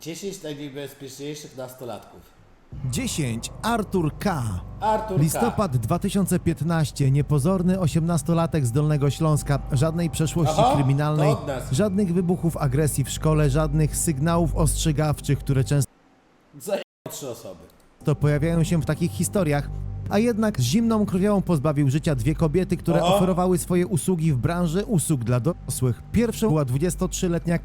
10 najniebezpieczniejszych nastolatków. 10. Artur K. Artur Listopad 2015. Niepozorny 18-latek z Dolnego Śląska. Żadnej przeszłości Aha, kryminalnej, to od nas. żadnych wybuchów agresji w szkole, żadnych sygnałów ostrzegawczych, które często K. Zajęło trzy osoby. pojawiają się w takich historiach. A jednak z zimną krwią pozbawił życia dwie kobiety, które O! oferowały swoje usługi w branży usług dla dorosłych. Pierwszą była 23-letnia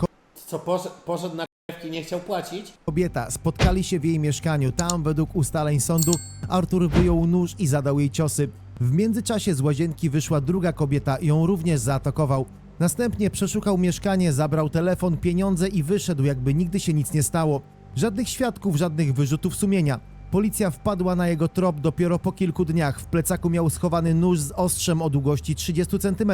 Co, poszedł, poszedł na nie chciał płacić? kobieta. Spotkali się w jej mieszkaniu. Tam, według ustaleń sądu, Artur wyjął nóż i zadał jej ciosy. W międzyczasie z łazienki wyszła druga kobieta i ją również zaatakował. Następnie przeszukał mieszkanie, zabrał telefon, pieniądze i wyszedł, jakby nigdy się nic nie stało. Żadnych świadków, żadnych wyrzutów sumienia. Policja wpadła na jego trop dopiero po kilku dniach. W plecaku miał schowany nóż z ostrzem o długości 30 cm.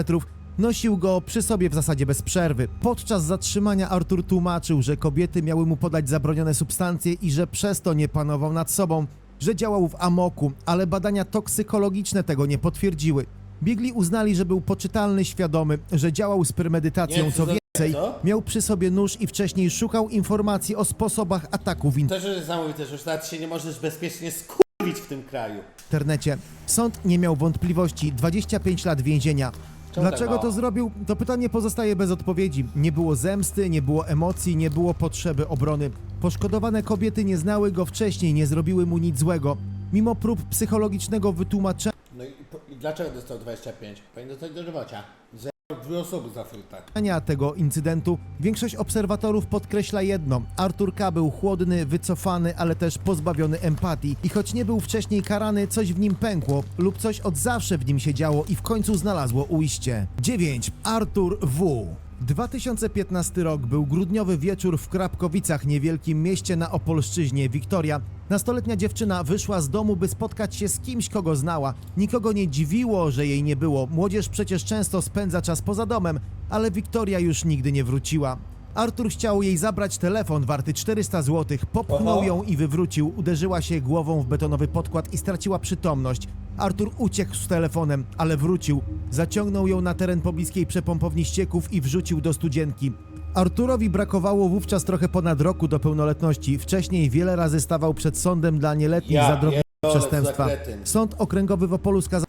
Nosił go przy sobie w zasadzie bez przerwy. Podczas zatrzymania Artur tłumaczył, że kobiety miały mu podać zabronione substancje i że przez to nie panował nad sobą, że działał w amoku, ale badania toksykologiczne tego nie potwierdziły. Biegli uznali, że był poczytalny, świadomy, że działał z premedytacją, Nie, co co za- więcej, co? miał przy sobie nóż i wcześniej szukał informacji o sposobach ataku w To niesamowite, że już nawet się nie możesz bezpiecznie skurwić w tym kraju. internecie. Sąd nie miał wątpliwości 25 lat więzienia. Dlaczego mało? to zrobił? To pytanie pozostaje bez odpowiedzi. Nie było zemsty, nie było emocji, nie było potrzeby obrony. Poszkodowane kobiety nie znały go wcześniej, nie zrobiły mu nic złego. Mimo prób psychologicznego wytłumaczenia No i, po- i dlaczego dostał 25? Powinien dostać dożywocia. Dwie osoby za frytak. tego incydentu, większość obserwatorów podkreśla jedno. Artur K. był chłodny, wycofany, ale też pozbawiony empatii. I choć nie był wcześniej karany, coś w nim pękło lub coś od zawsze w nim się działo i w końcu znalazło ujście. 9. Artur W. 2015 rok był grudniowy wieczór w Krapkowicach, niewielkim mieście na Opolszczyźnie, Wiktoria. Nastoletnia dziewczyna wyszła z domu, by spotkać się z kimś, kogo znała. Nikogo nie dziwiło, że jej nie było. Młodzież przecież często spędza czas poza domem, ale Wiktoria już nigdy nie wróciła. Artur chciał jej zabrać telefon warty 400 zł, popchnął ją i wywrócił. Uderzyła się głową w betonowy podkład i straciła przytomność. Artur uciekł z telefonem, ale wrócił. Zaciągnął ją na teren pobliskiej przepompowni ścieków i wrzucił do studzienki. Arturowi brakowało wówczas trochę ponad roku do pełnoletności. Wcześniej wiele razy stawał przed sądem dla nieletnich Ja za drobne przestępstwa. Sąd okręgowy w Opolu skazał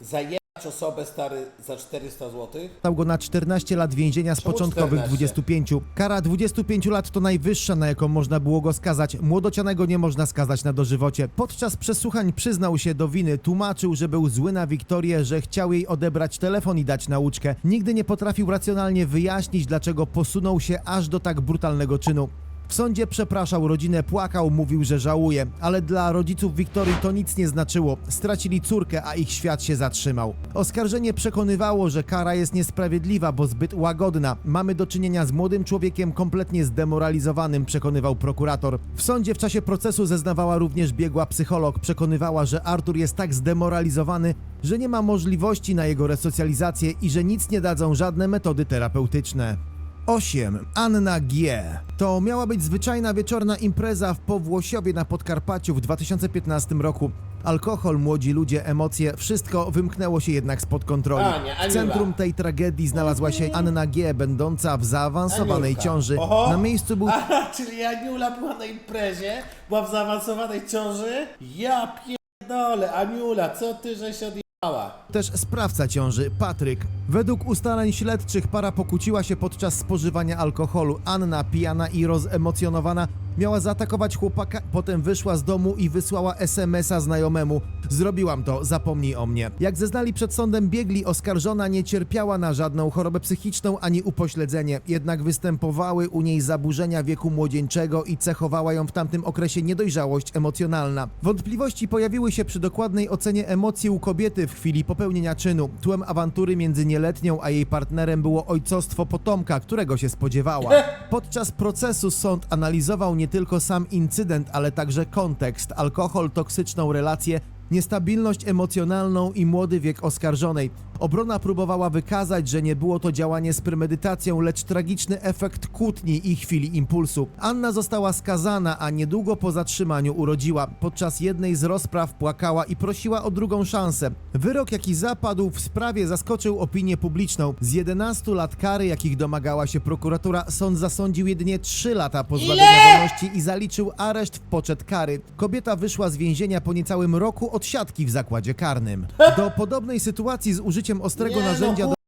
osobę stary za 400 zł? go na 14 lat więzienia z Czemu początkowych 14? 25. Kara 25 lat to najwyższa, na jaką można było go skazać. Młodocianego nie można skazać na dożywocie. Podczas przesłuchań przyznał się do winy, tłumaczył, że był zły na Wiktorię, że chciał jej odebrać telefon i dać nauczkę. Nigdy nie potrafił racjonalnie wyjaśnić, dlaczego posunął się aż do tak brutalnego czynu. W sądzie przepraszał rodzinę, płakał, mówił, że żałuje, ale dla rodziców Wiktorii to nic nie znaczyło. Stracili córkę, a ich świat się zatrzymał. Oskarżenie przekonywało, że kara jest niesprawiedliwa, bo zbyt łagodna. Mamy do czynienia z młodym człowiekiem kompletnie zdemoralizowanym, przekonywał prokurator. W sądzie w czasie procesu zeznawała również biegła psycholog. Przekonywała, że Artur jest tak zdemoralizowany, że nie ma możliwości na jego resocjalizację i że nic nie dadzą żadne metody terapeutyczne. 8. Anna G. To miała być zwyczajna wieczorna impreza w Powłosiowie na Podkarpaciu w 2015 roku. Alkohol, młodzi ludzie, emocje, wszystko wymknęło się jednak spod kontroli. W centrum tej tragedii znalazła się Anna G., będąca w zaawansowanej Aniulka. ciąży. Oho. Na miejscu był Aha, czyli Aniula była na imprezie, była w zaawansowanej ciąży? Ja pierdolę, Aniula, co ty żeś odjebała? też sprawca ciąży, Patryk. Według ustaleń śledczych para pokłóciła się podczas spożywania alkoholu. Anna, pijana i rozemocjonowana, miała zaatakować chłopaka, potem wyszła z domu i wysłała SMS-a znajomemu. Zrobiłam to, zapomnij o mnie. Jak zeznali przed sądem biegli, oskarżona nie cierpiała na żadną chorobę psychiczną ani upośledzenie, jednak występowały u niej zaburzenia wieku młodzieńczego i cechowała ją w tamtym okresie niedojrzałość emocjonalna. Wątpliwości pojawiły się przy dokładnej ocenie emocji u kobiety w chwili popełnienia czynu. Tłem awantury między nieletnią a jej partnerem było ojcostwo potomka, którego się spodziewała. Podczas procesu sąd analizował nie tylko sam incydent, ale także kontekst, alkohol, toksyczną relację, niestabilność emocjonalną i młody wiek oskarżonej. Obrona próbowała wykazać, że nie było to działanie z premedytacją, lecz tragiczny efekt kłótni i chwili impulsu. Anna została skazana, a niedługo po zatrzymaniu urodziła. Podczas jednej z rozpraw płakała i prosiła o drugą szansę. Wyrok, jaki zapadł w sprawie, zaskoczył opinię publiczną. Z 11 lat kary, jakich domagała się prokuratura, sąd zasądził jedynie 3 lata pozbawienia wolności i zaliczył areszt w poczet kary. Kobieta wyszła z więzienia po niecałym roku odsiadki w zakładzie karnym. Do podobnej sytuacji z użyciem ostrego Nie, narzędzia no, do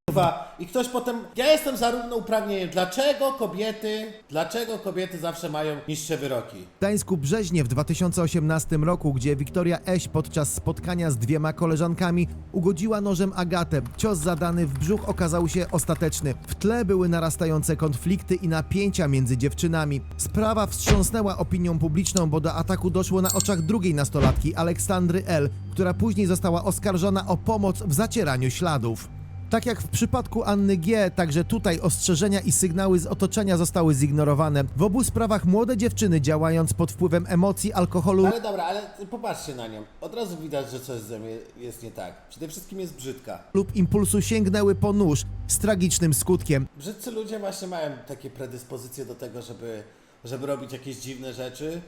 I ktoś potem. Ja jestem za równouprawnieniem. Dlaczego kobiety. Dlaczego kobiety zawsze mają niższe wyroki? W Gdańsku Brzeźnie w 2018 roku, gdzie Wiktoria Eś podczas spotkania z dwiema koleżankami ugodziła nożem Agatę. Cios zadany w brzuch okazał się ostateczny. W tle były narastające konflikty i napięcia między dziewczynami. Sprawa wstrząsnęła opinią publiczną, bo do ataku doszło na oczach drugiej nastolatki, Aleksandry L., która później została oskarżona o pomoc w zacieraniu śladów. Tak jak w przypadku Anny G., także tutaj ostrzeżenia i sygnały z otoczenia zostały zignorowane. W obu sprawach młode dziewczyny działając pod wpływem emocji, alkoholu Ale dobra, ale popatrzcie na nią. Od razu widać, że coś ze mnie jest nie tak. Przede wszystkim jest brzydka. lub impulsu sięgnęły po nóż z tragicznym skutkiem. Brzydcy ludzie właśnie mają takie predyspozycje do tego, żeby, żeby robić jakieś dziwne rzeczy,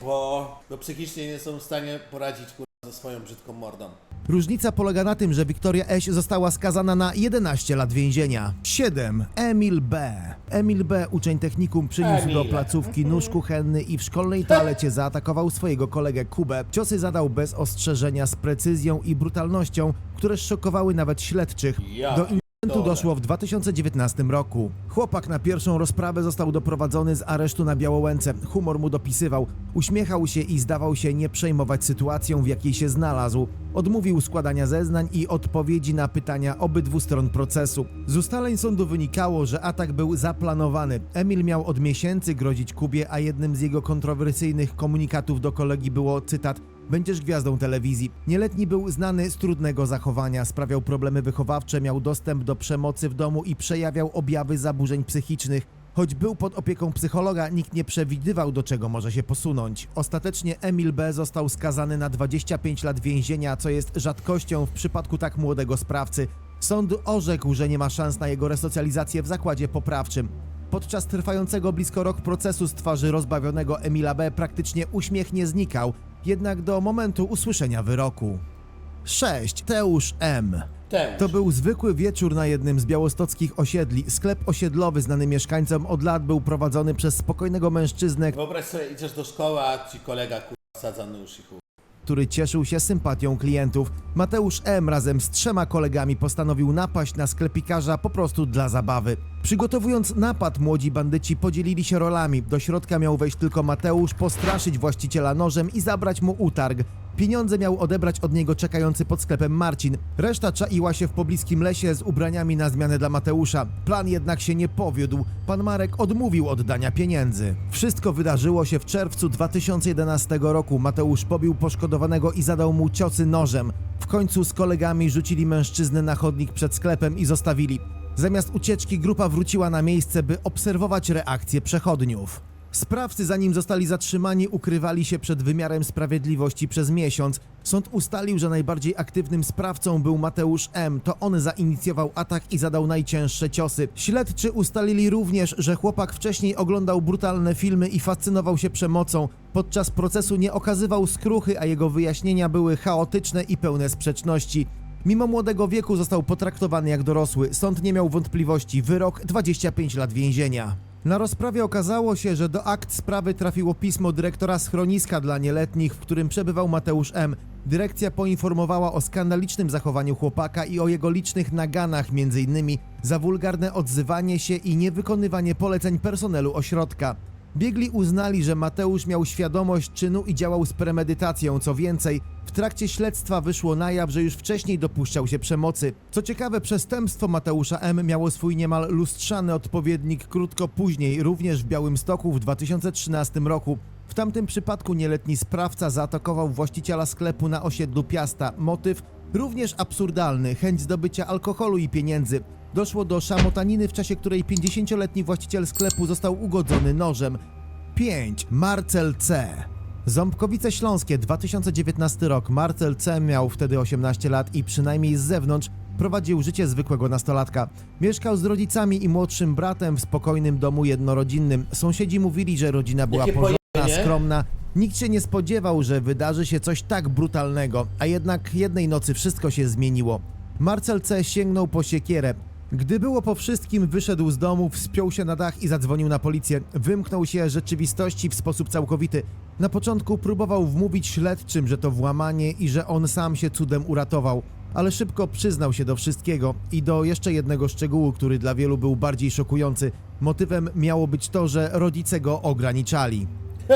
bo, bo psychicznie nie są w stanie poradzić kurwa, ze swoją brzydką mordą. Różnica polega na tym, że Wiktoria Eś została skazana na 11 lat więzienia. 7. Emil B. Emil B. uczeń technikum przyniósł do placówki nóż kuchenny i w szkolnej toalecie zaatakował swojego kolegę Kubę. Ciosy zadał bez ostrzeżenia z precyzją i brutalnością, które szokowały nawet śledczych. Do pierdolę. doszło w 2019 roku. Chłopak na pierwszą rozprawę został doprowadzony z aresztu na Białołęce. Humor mu dopisywał. Uśmiechał się i zdawał się nie przejmować sytuacją, w jakiej się znalazł. Odmówił składania zeznań i odpowiedzi na pytania obydwu stron procesu. Z ustaleń sądu wynikało, że atak był zaplanowany. Emil miał od miesięcy grozić Kubie, a jednym z jego kontrowersyjnych komunikatów do kolegi było cytat Będziesz gwiazdą telewizji. Nieletni był znany z trudnego zachowania, sprawiał problemy wychowawcze, miał dostęp do przemocy w domu i przejawiał objawy zaburzeń psychicznych. Choć był pod opieką psychologa, nikt nie przewidywał, do czego może się posunąć. Ostatecznie Emil B. został skazany na 25 lat więzienia, co jest rzadkością w przypadku tak młodego sprawcy. Sąd orzekł, że nie ma szans na jego resocjalizację w zakładzie poprawczym. Podczas trwającego blisko rok procesu z twarzy rozbawionego Emila B. praktycznie uśmiech nie znikał, jednak do momentu usłyszenia wyroku. 6. Teusz M. Temu. To był zwykły wieczór na jednym z białostockich osiedli. Sklep osiedlowy znany mieszkańcom od lat był prowadzony przez spokojnego mężczyznę, Wyobraź sobie, idziesz do szkoły, a ci kolega kurwa sadza nóż i chuj. Który cieszył się sympatią klientów. Mateusz M. razem z trzema kolegami postanowił napaść na sklepikarza po prostu dla zabawy. Przygotowując napad, młodzi bandyci podzielili się rolami. Do środka miał wejść tylko Mateusz, postraszyć właściciela nożem i zabrać mu utarg. Pieniądze miał odebrać od niego czekający pod sklepem Marcin. Reszta czaiła się w pobliskim lesie z ubraniami na zmianę dla Mateusza. Plan jednak się nie powiódł. Pan Marek odmówił oddania pieniędzy. Wszystko wydarzyło się w czerwcu 2011 roku. Mateusz pobił poszkodowanego i zadał mu ciosy nożem. W końcu z kolegami rzucili mężczyznę na chodnik przed sklepem i zostawili. Zamiast ucieczki grupa wróciła na miejsce, by obserwować reakcję przechodniów. Sprawcy, zanim zostali zatrzymani, ukrywali się przed wymiarem sprawiedliwości przez miesiąc. Sąd ustalił, że najbardziej aktywnym sprawcą był Mateusz M. To on zainicjował atak i zadał najcięższe ciosy. Śledczy ustalili również, że chłopak wcześniej oglądał brutalne filmy i fascynował się przemocą. Podczas procesu nie okazywał skruchy, a jego wyjaśnienia były chaotyczne i pełne sprzeczności. Mimo młodego wieku został potraktowany jak dorosły. Sąd nie miał wątpliwości. Wyrok 25 lat więzienia. Na rozprawie okazało się, że do akt sprawy trafiło pismo dyrektora schroniska dla nieletnich, w którym przebywał Mateusz M. Dyrekcja poinformowała o skandalicznym zachowaniu chłopaka i o jego licznych naganach, m.in. za wulgarne odzywanie się i niewykonywanie poleceń personelu ośrodka. Biegli uznali, że Mateusz miał świadomość czynu i działał z premedytacją. Co więcej, w trakcie śledztwa wyszło na jaw, że już wcześniej dopuszczał się przemocy. Co ciekawe, przestępstwo Mateusza M. miało swój niemal lustrzany odpowiednik krótko później, również w Białymstoku w 2013 roku. W tamtym przypadku nieletni sprawca zaatakował właściciela sklepu na osiedlu Piasta. Motyw również absurdalny chęć zdobycia alkoholu i pieniędzy. Doszło do szamotaniny, w czasie której 50-letni właściciel sklepu został ugodzony nożem. 5. Marcel C. Ząbkowice Śląskie, 2019 rok. Marcel C. miał wtedy 18 lat i przynajmniej z zewnątrz prowadził życie zwykłego nastolatka. Mieszkał z rodzicami i młodszym bratem w spokojnym domu jednorodzinnym. Sąsiedzi mówili, że rodzina była porządna, nie? skromna. Nikt się nie spodziewał, że wydarzy się coś tak brutalnego, a jednak jednej nocy wszystko się zmieniło. Marcel C. sięgnął po siekierę. Gdy było po wszystkim, wyszedł z domu, wspiął się na dach i zadzwonił na policję. Wymknął się rzeczywistości w sposób całkowity. Na początku próbował wmówić śledczym, że to włamanie i że on sam się cudem uratował. Ale szybko przyznał się do wszystkiego i do jeszcze jednego szczegółu, który dla wielu był bardziej szokujący. Motywem miało być to, że rodzice go ograniczali.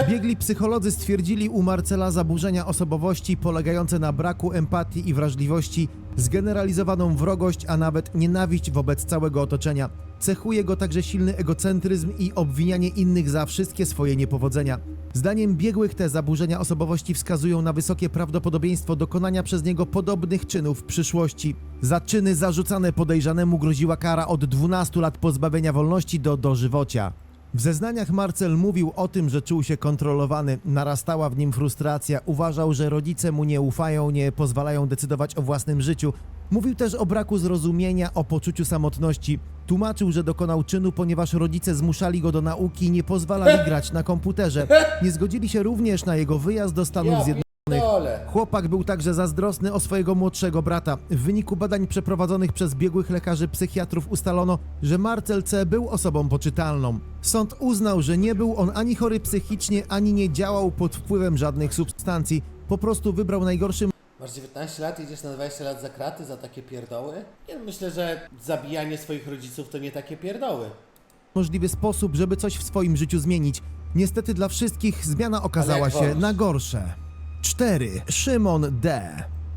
Biegli psycholodzy stwierdzili u Marcela zaburzenia osobowości polegające na braku empatii i wrażliwości, zgeneralizowaną wrogość, a nawet nienawiść wobec całego otoczenia. Cechuje go także silny egocentryzm i obwinianie innych za wszystkie swoje niepowodzenia. Zdaniem biegłych te zaburzenia osobowości wskazują na wysokie prawdopodobieństwo dokonania przez niego podobnych czynów w przyszłości. Za czyny zarzucane podejrzanemu groziła kara od 12 lat pozbawienia wolności do dożywocia. W zeznaniach Marcel mówił o tym, że czuł się kontrolowany, narastała w nim frustracja, uważał, że rodzice mu nie ufają, nie pozwalają decydować o własnym życiu. Mówił też o braku zrozumienia, o poczuciu samotności. Tłumaczył, że dokonał czynu, ponieważ rodzice zmuszali go do nauki i nie pozwalali grać na komputerze. Nie zgodzili się również na jego wyjazd do Stanów Zjednoczonych. Chłopak był także zazdrosny o swojego młodszego brata. W wyniku badań przeprowadzonych przez biegłych lekarzy psychiatrów ustalono, że Marcel C. był osobą poczytalną. Sąd uznał, że nie był on ani chory psychicznie, ani nie działał pod wpływem żadnych substancji. Po prostu wybrał najgorszy Masz 19 lat, idziesz na 20 lat za kraty za takie pierdoły? Nie, myślę, że zabijanie swoich rodziców to nie takie pierdoły. możliwy sposób, żeby coś w swoim życiu zmienić. Niestety dla wszystkich zmiana okazała się wolisz. na gorsze. 4. Szymon D.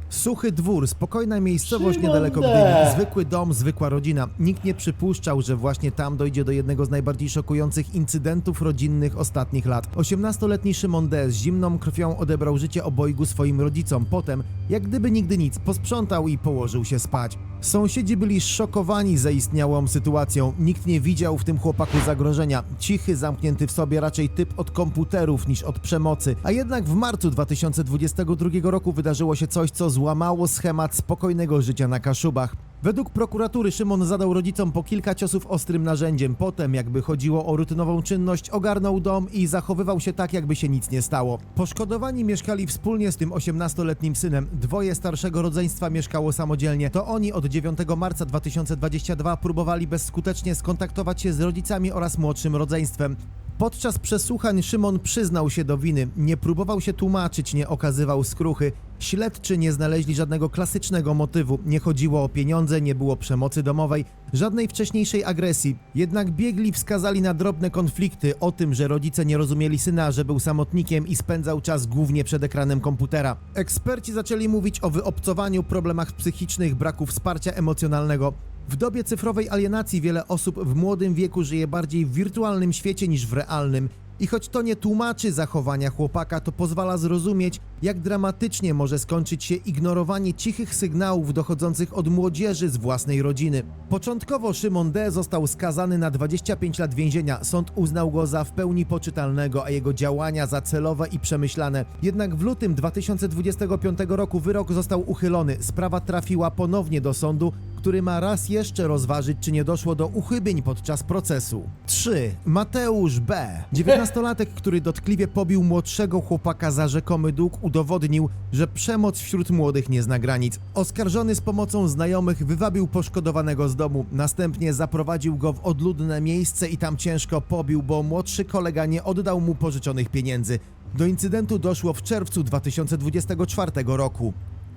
Suchy dwór, spokojna miejscowość Szymon niedaleko D. Gdyni, zwykły dom, zwykła rodzina. Nikt nie przypuszczał, że właśnie tam dojdzie do jednego z najbardziej szokujących incydentów rodzinnych ostatnich lat. 18-letni Szymon D. z zimną krwią odebrał życie obojgu swoim rodzicom. Potem, jak gdyby nigdy nic, posprzątał i położył się spać. Sąsiedzi byli szokowani zaistniałą sytuacją. Nikt nie widział w tym chłopaku zagrożenia. Cichy, zamknięty w sobie raczej typ od komputerów niż od przemocy. A jednak w marcu 2022 roku wydarzyło się coś, co złamało schemat spokojnego życia na Kaszubach. Według prokuratury Szymon zadał rodzicom po kilka ciosów ostrym narzędziem. Potem, jakby chodziło o rutynową czynność, ogarnął dom i zachowywał się tak, jakby się nic nie stało. Poszkodowani mieszkali wspólnie z tym 18-letnim synem. Dwoje starszego rodzeństwa mieszkało samodzielnie. To oni od 9 marca 2022 próbowali bezskutecznie skontaktować się z rodzicami oraz młodszym rodzeństwem. Podczas przesłuchań Szymon przyznał się do winy, nie próbował się tłumaczyć, nie okazywał skruchy. Śledczy nie znaleźli żadnego klasycznego motywu, nie chodziło o pieniądze, nie było przemocy domowej, żadnej wcześniejszej agresji. Jednak biegli wskazali na drobne konflikty, o tym, że rodzice nie rozumieli syna, że był samotnikiem i spędzał czas głównie przed ekranem komputera. Eksperci zaczęli mówić o wyobcowaniu, problemach psychicznych, braku wsparcia emocjonalnego. W dobie cyfrowej alienacji wiele osób w młodym wieku żyje bardziej w wirtualnym świecie niż w realnym. I choć to nie tłumaczy zachowania chłopaka, to pozwala zrozumieć, jak dramatycznie może skończyć się ignorowanie cichych sygnałów dochodzących od młodzieży z własnej rodziny. Początkowo Szymon D. został skazany na 25 lat więzienia. Sąd uznał go za w pełni poczytalnego, a jego działania za celowe i przemyślane. Jednak w lutym 2025 roku wyrok został uchylony. Sprawa trafiła ponownie do sądu, który ma raz jeszcze rozważyć, czy nie doszło do uchybień podczas procesu. 3. Mateusz B. 19-latek, który dotkliwie pobił młodszego chłopaka za rzekomy dług, udowodnił, że przemoc wśród młodych nie zna granic. Oskarżony z pomocą znajomych wywabił poszkodowanego z domu, następnie zaprowadził go w odludne miejsce i tam ciężko pobił, bo młodszy kolega nie oddał mu pożyczonych pieniędzy. Do incydentu doszło w czerwcu 2024 roku.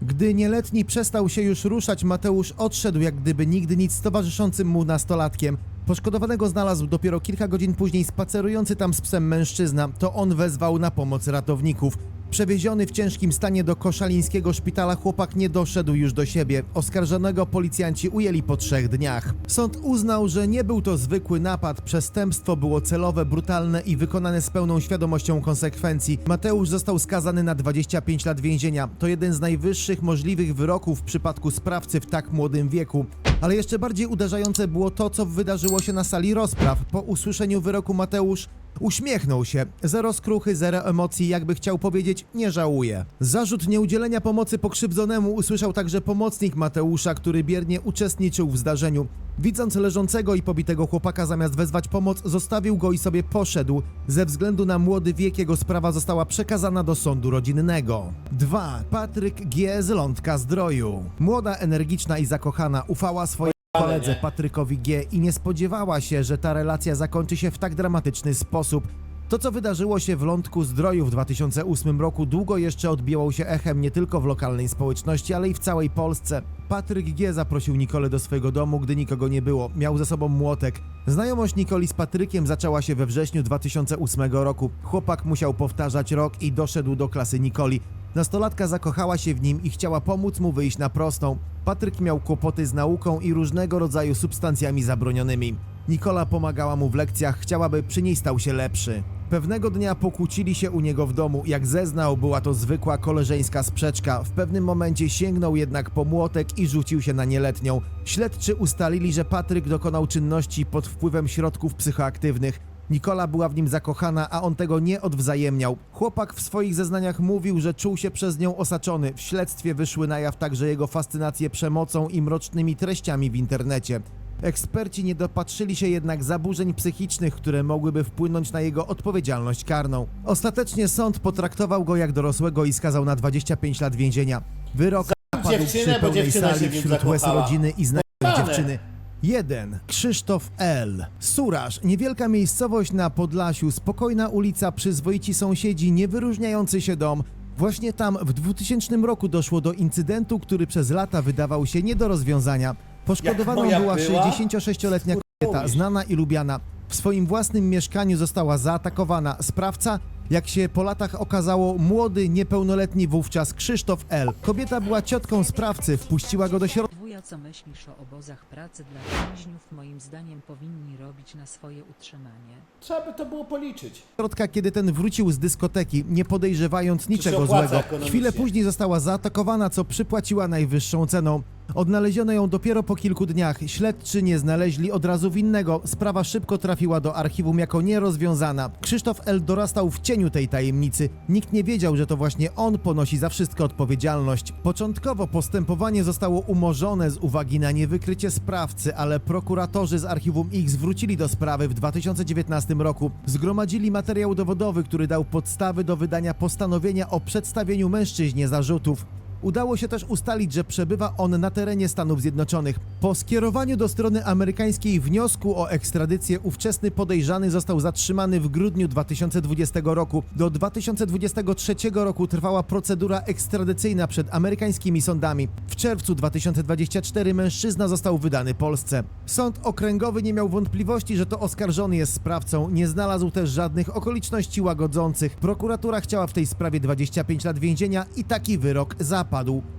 Gdy nieletni przestał się już ruszać, Mateusz odszedł jak gdyby nigdy nic z towarzyszącym mu nastolatkiem. Poszkodowanego znalazł dopiero kilka godzin później spacerujący tam z psem mężczyzna. To on wezwał na pomoc ratowników. Przewieziony w ciężkim stanie do koszalińskiego szpitala, chłopak nie doszedł już do siebie. Oskarżonego policjanci ujęli po trzech dniach. Sąd uznał, że nie był to zwykły napad. Przestępstwo było celowe, brutalne i wykonane z pełną świadomością konsekwencji. Mateusz został skazany na 25 lat więzienia. To jeden z najwyższych możliwych wyroków w przypadku sprawcy w tak młodym wieku. Ale jeszcze bardziej uderzające było to, co wydarzyło się na sali rozpraw. Po usłyszeniu wyroku Mateusz Uśmiechnął się. Zero skruchy, zero emocji, jakby chciał powiedzieć, nie żałuje. Zarzut nieudzielenia pomocy pokrzywdzonemu usłyszał także pomocnik Mateusza, który biernie uczestniczył w zdarzeniu. Widząc leżącego i pobitego chłopaka, zamiast wezwać pomoc, zostawił go i sobie poszedł. Ze względu na młody wiek jego sprawa została przekazana do sądu rodzinnego. 2. Patryk G. z Lądka Zdroju. Młoda, energiczna i zakochana ufała swojej koledze? Patrykowi G. i nie spodziewała się, że ta relacja zakończy się w tak dramatyczny sposób. To, co wydarzyło się w Lądku Zdroju w 2008 roku, długo jeszcze odbiło się echem nie tylko w lokalnej społeczności, ale i w całej Polsce. Patryk G. zaprosił Nikolę do swojego domu, gdy nikogo nie było. Miał ze sobą młotek. Znajomość Nikoli z Patrykiem zaczęła się we wrześniu 2008 roku. Chłopak musiał powtarzać rok i doszedł do klasy Nikoli. Nastolatka zakochała się w nim i chciała pomóc mu wyjść na prostą. Patryk miał kłopoty z nauką i różnego rodzaju substancjami zabronionymi. Nikola pomagała mu w lekcjach, chciałaby przy niej stał się lepszy. Pewnego dnia pokłócili się u niego w domu. Jak zeznał, była to zwykła koleżeńska sprzeczka. W pewnym momencie sięgnął jednak po młotek i rzucił się na nieletnią. Śledczy ustalili, że Patryk dokonał czynności pod wpływem środków psychoaktywnych. Nikola była w nim zakochana, a on tego nie odwzajemniał. Chłopak w swoich zeznaniach mówił, że czuł się przez nią osaczony. W śledztwie wyszły na jaw także jego fascynacje przemocą i mrocznymi treściami w internecie. Eksperci nie dopatrzyli się jednak zaburzeń psychicznych, które mogłyby wpłynąć na jego odpowiedzialność karną. Ostatecznie sąd potraktował go jak dorosłego i skazał na 25 lat więzienia. Wyrok padł dziewczynę, przy bo pełnej dziewczyna się sali w nim wśród łez zakochała. rodziny i znajomych dziewczyny. 1. Krzysztof L. Suraż, niewielka miejscowość na Podlasiu, spokojna ulica, przyzwoici sąsiedzi, niewyróżniający się dom. Właśnie tam w 2000 roku doszło do incydentu, który przez lata wydawał się nie do rozwiązania. Poszkodowaną moja była była? 66-letnia kobieta, znana i lubiana. W swoim własnym mieszkaniu została zaatakowana. Sprawca, jak się po latach okazało, młody, niepełnoletni wówczas Krzysztof L. Kobieta była ciotką sprawcy, wpuściła go do środka. Co myślisz o obozach pracy dla więźniów? Moim zdaniem powinni robić na swoje utrzymanie. Trzeba by to było policzyć. środka, kiedy ten wrócił z dyskoteki, nie podejrzewając niczego opłaca złego. ekonomicznie. Chwilę później została zaatakowana, co przypłaciła najwyższą ceną. Odnaleziono ją dopiero po kilku dniach. Śledczy nie znaleźli od razu winnego. Sprawa szybko trafiła do archiwum jako nierozwiązana. Krzysztof L. dorastał w cieniu tej tajemnicy. Nikt nie wiedział, że to właśnie on ponosi za wszystko odpowiedzialność. Początkowo postępowanie zostało umorzone z uwagi na niewykrycie sprawcy, ale prokuratorzy z archiwum X wrócili do sprawy w 2019 roku. Zgromadzili materiał dowodowy, który dał podstawy do wydania postanowienia o przedstawieniu mężczyźnie zarzutów. Udało się też ustalić, że przebywa on na terenie Stanów Zjednoczonych. Po skierowaniu do strony amerykańskiej wniosku o ekstradycję ówczesny podejrzany został zatrzymany w grudniu 2020 roku. Do 2023 roku trwała procedura ekstradycyjna przed amerykańskimi sądami. W czerwcu 2024 mężczyzna został wydany Polsce. Sąd okręgowy nie miał wątpliwości, że to oskarżony jest sprawcą. Nie znalazł też żadnych okoliczności łagodzących. Prokuratura chciała w tej sprawie 25 lat więzienia i taki wyrok zapadł.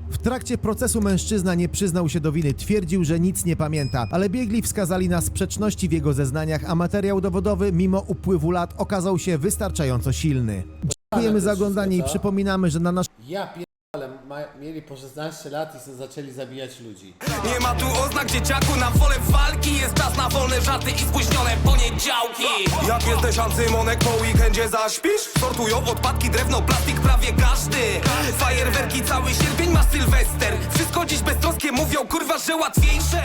W trakcie procesu mężczyzna nie przyznał się do winy, twierdził, że nic nie pamięta, ale biegli wskazali na sprzeczności w jego zeznaniach, a materiał dowodowy mimo upływu lat okazał się wystarczająco silny. Dziękujemy za oglądanie i przypominamy, że na naszym Ja pierdolę, ma- mieli po 16 lat i zaczęli zabijać ludzi. Nie ma tu oznak dzieciaku na wolę walki. Jest czas na wolne żarty i spóźnione poniedziałki. Jak jesteś ancymonek po weekendzie zaśpisz? Sortują odpadki, drewno, plastik prawie każdy. Fajerwerki cały sierpień ma sylwester. Wszystko dziś beztroskie mówią kurwa, że łatwiejsze